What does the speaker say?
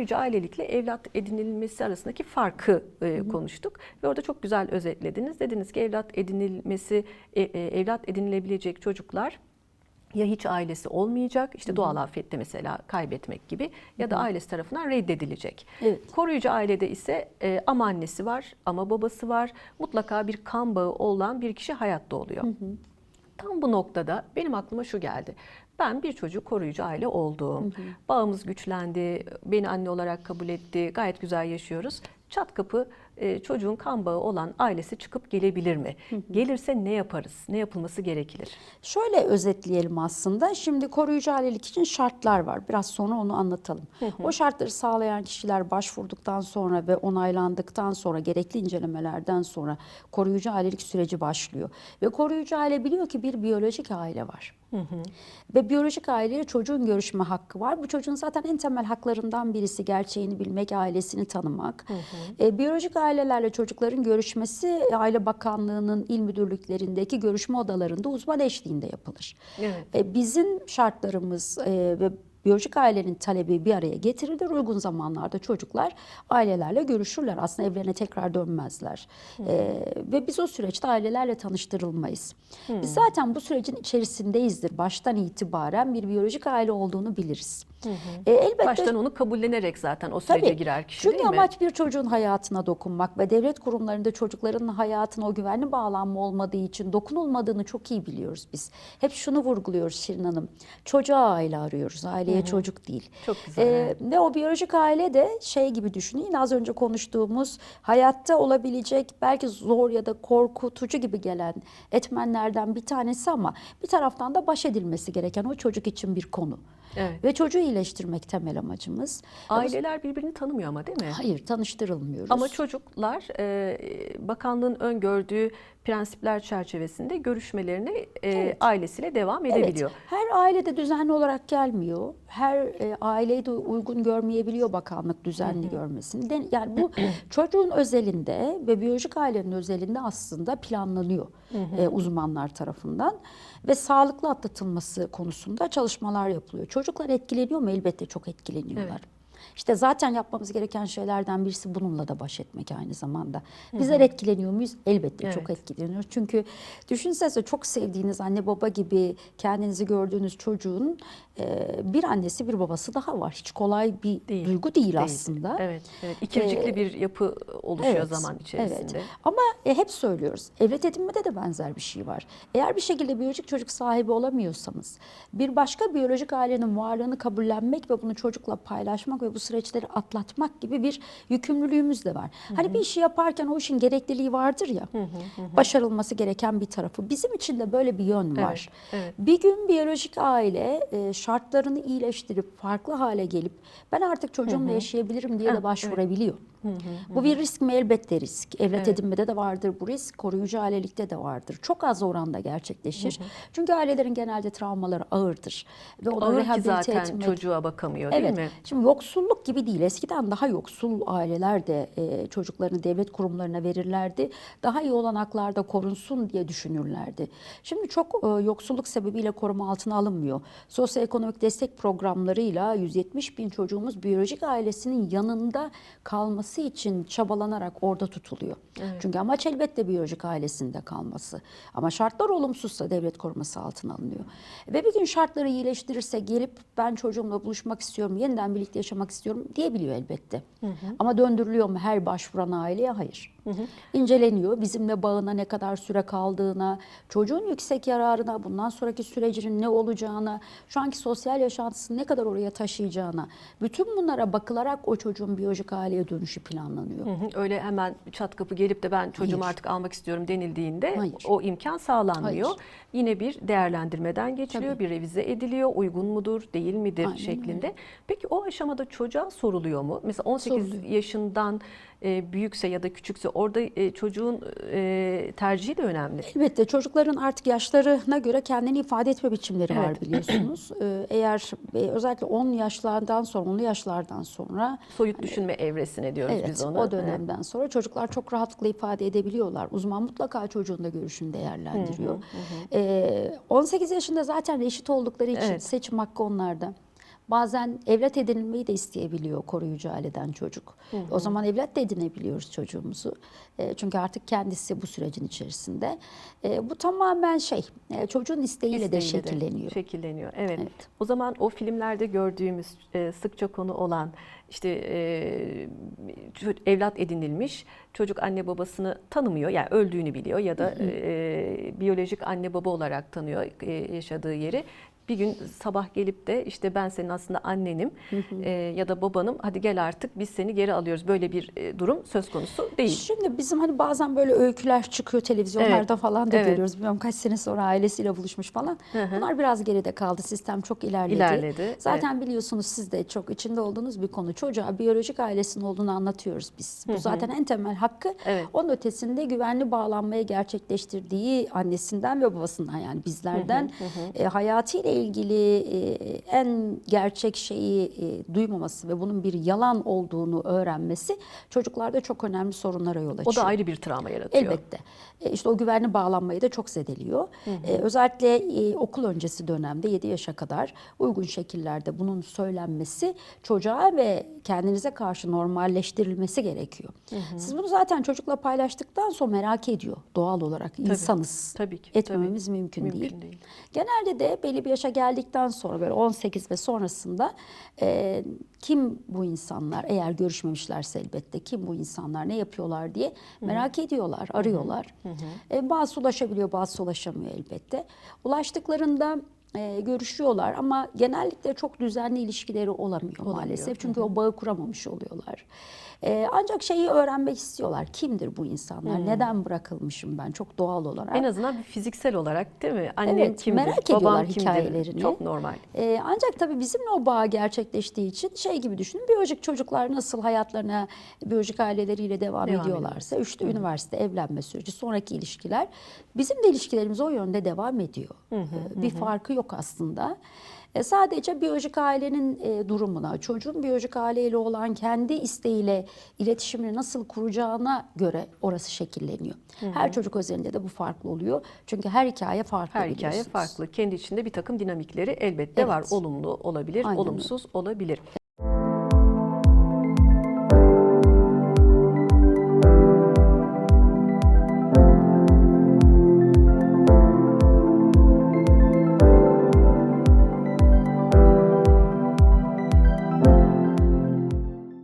koruyucu ailelikle evlat edinilmesi arasındaki farkı e, konuştuk ve orada çok güzel özetlediniz. Dediniz ki evlat edinilmesi, e, e, evlat edinilebilecek çocuklar ya hiç ailesi olmayacak, işte doğal afette mesela kaybetmek gibi ya da ailesi tarafından reddedilecek. Evet. Koruyucu ailede ise e, ama annesi var ama babası var. Mutlaka bir kan bağı olan bir kişi hayatta oluyor. Tam bu noktada benim aklıma şu geldi. Ben bir çocuğu koruyucu aile oldum. Bağımız güçlendi, beni anne olarak kabul etti, gayet güzel yaşıyoruz. Çat kapı e, çocuğun kan bağı olan ailesi çıkıp gelebilir mi? Gelirse ne yaparız? Ne yapılması gerekir? Şöyle özetleyelim aslında. Şimdi koruyucu ailelik için şartlar var. Biraz sonra onu anlatalım. O şartları sağlayan kişiler başvurduktan sonra ve onaylandıktan sonra gerekli incelemelerden sonra koruyucu ailelik süreci başlıyor. Ve koruyucu aile biliyor ki bir biyolojik aile var. Ve biyolojik aileyle çocuğun görüşme hakkı var. Bu çocuğun zaten en temel haklarından birisi gerçeğini bilmek, ailesini tanımak. E, biyolojik ailelerle çocukların görüşmesi e, Aile Bakanlığı'nın il müdürlüklerindeki görüşme odalarında uzman eşliğinde yapılır. Evet. E, bizim şartlarımız e, ve biyolojik ailenin talebi bir araya getirilir. Uygun zamanlarda çocuklar ailelerle görüşürler. Aslında evlerine tekrar dönmezler. E, ve biz o süreçte ailelerle tanıştırılmayız. Biz zaten bu sürecin içerisindeyizdir. Baştan itibaren bir biyolojik aile olduğunu biliriz. E, elbette Baştan onu kabullenerek zaten o sürece Tabii. girer kişi Çünkü değil mi? amaç bir çocuğun hayatına dokunmak ve devlet kurumlarında çocukların hayatına o güvenli bağlanma olmadığı için dokunulmadığını çok iyi biliyoruz biz. Hep şunu vurguluyoruz Şirin Hanım. Çocuğa aile arıyoruz, aileye çocuk değil. Çok güzel, evet. Ve o biyolojik aile de şey gibi düşünün. Az önce konuştuğumuz hayatta olabilecek belki zor ya da korkutucu gibi gelen etmenlerden bir tanesi ama bir taraftan da baş edilmesi gereken o çocuk için bir konu. Evet. Ve çocuğu iyileştirmek temel amacımız. Aileler birbirini tanımıyor ama değil mi? Hayır tanıştırılmıyoruz. Ama çocuklar e, bakanlığın öngördüğü prensipler çerçevesinde görüşmelerine e, ailesiyle devam edebiliyor. Evet, her ailede düzenli olarak gelmiyor. Her e, aileyi de uygun görmeyebiliyor bakanlık düzenli görmesini. De- Yani bu çocuğun özelinde ve biyolojik ailenin özelinde aslında planlanıyor e, uzmanlar tarafından ve sağlıklı atlatılması konusunda çalışmalar yapılıyor. Çocuklar etkileniyor mu? Elbette çok etkileniyorlar. İşte zaten yapmamız gereken şeylerden birisi bununla da baş etmek aynı zamanda. Bizler etkileniyor muyuz? Elbette çok Evet. etkileniyoruz. Çünkü düşünsenize çok sevdiğiniz anne baba gibi kendinizi gördüğünüz çocuğun bir annesi bir babası daha var. Hiç kolay bir Değil, duygu değil, Değil. aslında. Evet, evet. İkircikli bir yapı oluşuyor zaman içerisinde. Evet. Ama e, hep söylüyoruz. Evlat edinmede de benzer bir şey var. Eğer bir şekilde biyolojik çocuk sahibi olamıyorsanız, bir başka biyolojik ailenin varlığını kabullenmek ve bunu çocukla paylaşmak ve bu süreçleri atlatmak gibi bir yükümlülüğümüz de var. Hani bir işi yaparken o işin gerekliliği vardır ya. Başarılması gereken bir tarafı. Bizim için de böyle bir yön var. evet. Bir gün biyolojik aile e, şartlarını iyileştirip farklı hale gelip ben artık çocuğumla yaşayabilirim diye de başvurabiliyor. Bu bir risk mi? Elbette risk. Evlat edinmede de vardır bu risk, koruyucu ailelikte de vardır. Çok az oranda gerçekleşir. Çünkü ailelerin genelde travmaları ağırdır. Ve onu Ağır rehabilite zaten etmek, çocuğa bakamıyor değil Evet. mi? Şimdi yoksulluk gibi değil. Eskiden daha yoksul aileler de e, çocuklarını devlet kurumlarına verirlerdi. Daha iyi olanaklarda korunsun diye düşünürlerdi. Şimdi çok e, yoksulluk sebebiyle koruma altına alınmıyor. Sosyoekonomik destek programlarıyla 170 bin çocuğumuz biyolojik ailesinin yanında kalması için çabalanarak orada tutuluyor. Çünkü amaç elbette biyolojik ailesinde kalması. Ama şartlar olumsuzsa devlet koruması altına alınıyor. Ve bir gün şartları iyileştirirse gelip ben çocuğumla buluşmak istiyorum, yeniden birlikte yaşamak istiyorum diyebiliyor elbette. Ama döndürülüyor mu her başvuran aileye? Hayır. İnceleniyor. Bizimle bağına ne kadar süre kaldığına, çocuğun yüksek yararına, bundan sonraki sürecinin ne olacağına, şu anki sosyal yaşantısını ne kadar oraya taşıyacağına, bütün bunlara bakılarak o çocuğun biyolojik aileye dönüşü planlanıyor. Hı hı. Öyle hemen çat kapı gelip de ben çocuğumu Hayır. artık almak istiyorum denildiğinde Hayır. o imkan sağlanmıyor. Hayır. Yine bir değerlendirmeden geçiliyor, bir revize ediliyor. Uygun mudur, değil midir Aynen şeklinde. Peki o aşamada çocuğa soruluyor mu? Mesela 18 Soruluyor. yaşından e, büyükse ya da küçükse orada e, çocuğun e, tercihi de önemli. Elbette çocukların artık yaşlarına göre kendini ifade etme biçimleri var Evet. biliyorsunuz. Ee, Eğer e, özellikle 10 yaşlardan sonra, 10'lu yaşlardan sonra Soyut düşünme evresine diyoruz Evet, biz ona. o dönemden sonra çocuklar çok rahatlıkla ifade edebiliyorlar. Uzman mutlaka çocuğun da görüşünü değerlendiriyor. Ee, 18 yaşında zaten reşit oldukları için Evet. seçim hakkı onlarda. Bazen evlat edinilmeyi de isteyebiliyor koruyucu aileden çocuk. O zaman evlat da edinebiliyoruz çocuğumuzu. E, çünkü artık kendisi bu sürecin içerisinde. E, bu tamamen şey e, çocuğun isteğiyle, de İsteğiyle şekilleniyor. Şekilleniyor. Evet. Evet. O zaman o filmlerde gördüğümüz e, sıkça konu olan işte e, evlat edinilmiş çocuk anne babasını tanımıyor yani öldüğünü biliyor ya da e, biyolojik anne baba olarak tanıyor e, yaşadığı yeri. Bir gün sabah gelip de işte ben senin aslında annenim e, ya da babanım hadi gel artık biz seni geri alıyoruz. Böyle bir e, durum söz konusu değil. Şimdi bizim hani bazen böyle öyküler çıkıyor televizyonlarda Evet, falan da evet. görüyoruz. Bilmiyorum kaç sene sonra ailesiyle buluşmuş falan. Hı hı. Bunlar biraz geride kaldı. Sistem çok ilerledi. İlerledi, Zaten biliyorsunuz siz de çok içinde olduğunuz bir konu. Çocuğa biyolojik ailesinin olduğunu anlatıyoruz biz. Bu zaten en temel hakkı. Evet. Onun ötesinde güvenli bağlanmayı gerçekleştirdiği annesinden ve babasından yani bizlerden e, hayatıyla ilgili en gerçek şeyi duymaması ve bunun bir yalan olduğunu öğrenmesi çocuklarda çok önemli sorunlara yol açıyor. O da ayrı bir travma yaratıyor. Elbette. E, işte o güvenli bağlanmayı da çok zedeliyor. E, özellikle e, okul öncesi dönemde 7 yaşa kadar uygun şekillerde bunun söylenmesi çocuğa ve kendinize karşı normalleştirilmesi gerekiyor. Siz bunu zaten çocukla paylaştıktan sonra merak ediyor doğal olarak. insanız. Tabii ki, Etmememiz tabii. mümkün, Mümkün değil. değil. Genelde de belli bir yaşa geldikten sonra böyle 18 ve sonrasında e, kim bu insanlar eğer görüşmemişlerse elbette kim bu insanlar ne yapıyorlar diye merak ediyorlar, arıyorlar. E, bazısı ulaşabiliyor, bazısı ulaşamıyor elbette. Ulaştıklarında e, görüşüyorlar ama genellikle çok düzenli ilişkileri olamıyor, maalesef. Çünkü o bağı kuramamış oluyorlar. E, ancak şeyi öğrenmek istiyorlar. Kimdir bu insanlar? Neden bırakılmışım ben? Çok doğal olarak. En azından bir fiziksel olarak değil mi? Annem Evet, kimdir, merak babam ediyorlar kimdir? hikayelerini. Çok normal. Ee, ancak tabii bizimle o bağ gerçekleştiği için şey gibi düşünün. Biyolojik çocuklar nasıl hayatlarına biyolojik aileleriyle devam, Devam ediyorlarsa, üçte üniversite, evlenme süreci, sonraki ilişkiler bizim de ilişkilerimiz o yönde devam ediyor. Ee, Bir farkı yok aslında. E, sadece biyolojik ailenin e, durumuna, çocuğun biyolojik aileyle olan kendi isteğiyle iletişimini nasıl kuracağına göre orası şekilleniyor. Her çocuk özelinde de bu farklı oluyor. Çünkü her hikaye farklı Her hikaye farklı. Kendi içinde bir takım dinamikleri elbette var. Evet. Olumlu olabilir, Aynen öyle. olumsuz olabilir.